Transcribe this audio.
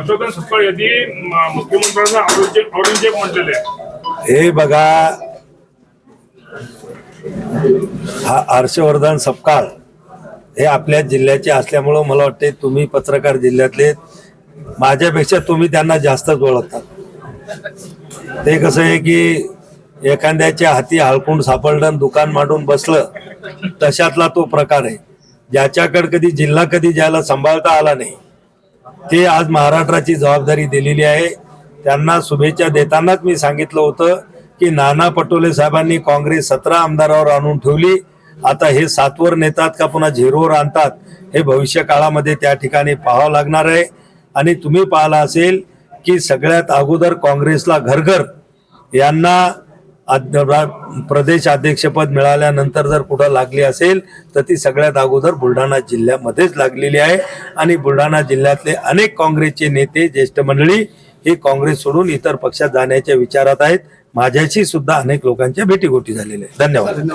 हर्षवर्धन सपकाळ यांनी मुख्यमंत्र्यांना औरंगजेब म्हटलेले हे बघा हा हर्षवर्धन सपकाळ हे आपल्या जिल्ह्याचे असल्यामुळं मला वाटते तुम्ही पत्रकार जिल्ह्यातले माझ्यापेक्षा तुम्ही त्यांना जास्तच ओळखता. ते कसं आहे की एखाद्याच्या हाती हळकून सापडलं दुकान मांडून बसलं तशातला तो प्रकार आहे. ज्याच्याकडे कधी जिल्हा कधी ज्याला सांभाळता आला नाही. ते आज महाराष्ट्राची जबाबदारी दिलेली आहे. त्यांना शुभेच्छा देतानाच मी सांगितलं होतं की नाना पटोले साहेबांनी काँग्रेस सतरा आमदारावर आणून ठेवली. आता हे सातवर नेतात का पुन्हा झिरोवर आणतात हे भविष्य काळामध्ये त्या ठिकाणी पाहावं लागणार आहे. आणि तुम्ही पाहिला असेल की सगळ्यात अगोदर काँग्रेसला घरघर यांना प्रदेश अध्यक्षपद मिळाल्यानंतर जर कुठं लागली असेल तर ती सगळ्यात अगोदर बुलढाणा जिल्ह्यामध्येच लागलेली आहे. आणि बुलढाणा जिल्ह्यातले अनेक काँग्रेसचे नेते ज्येष्ठ मंडळी हे काँग्रेस सोडून इतर पक्षात जाण्याच्या विचारात आहेत. माझ्याशी सुद्धा अनेक लोकांच्या भेटीगोटी झालेल्या आहेत. धन्यवाद.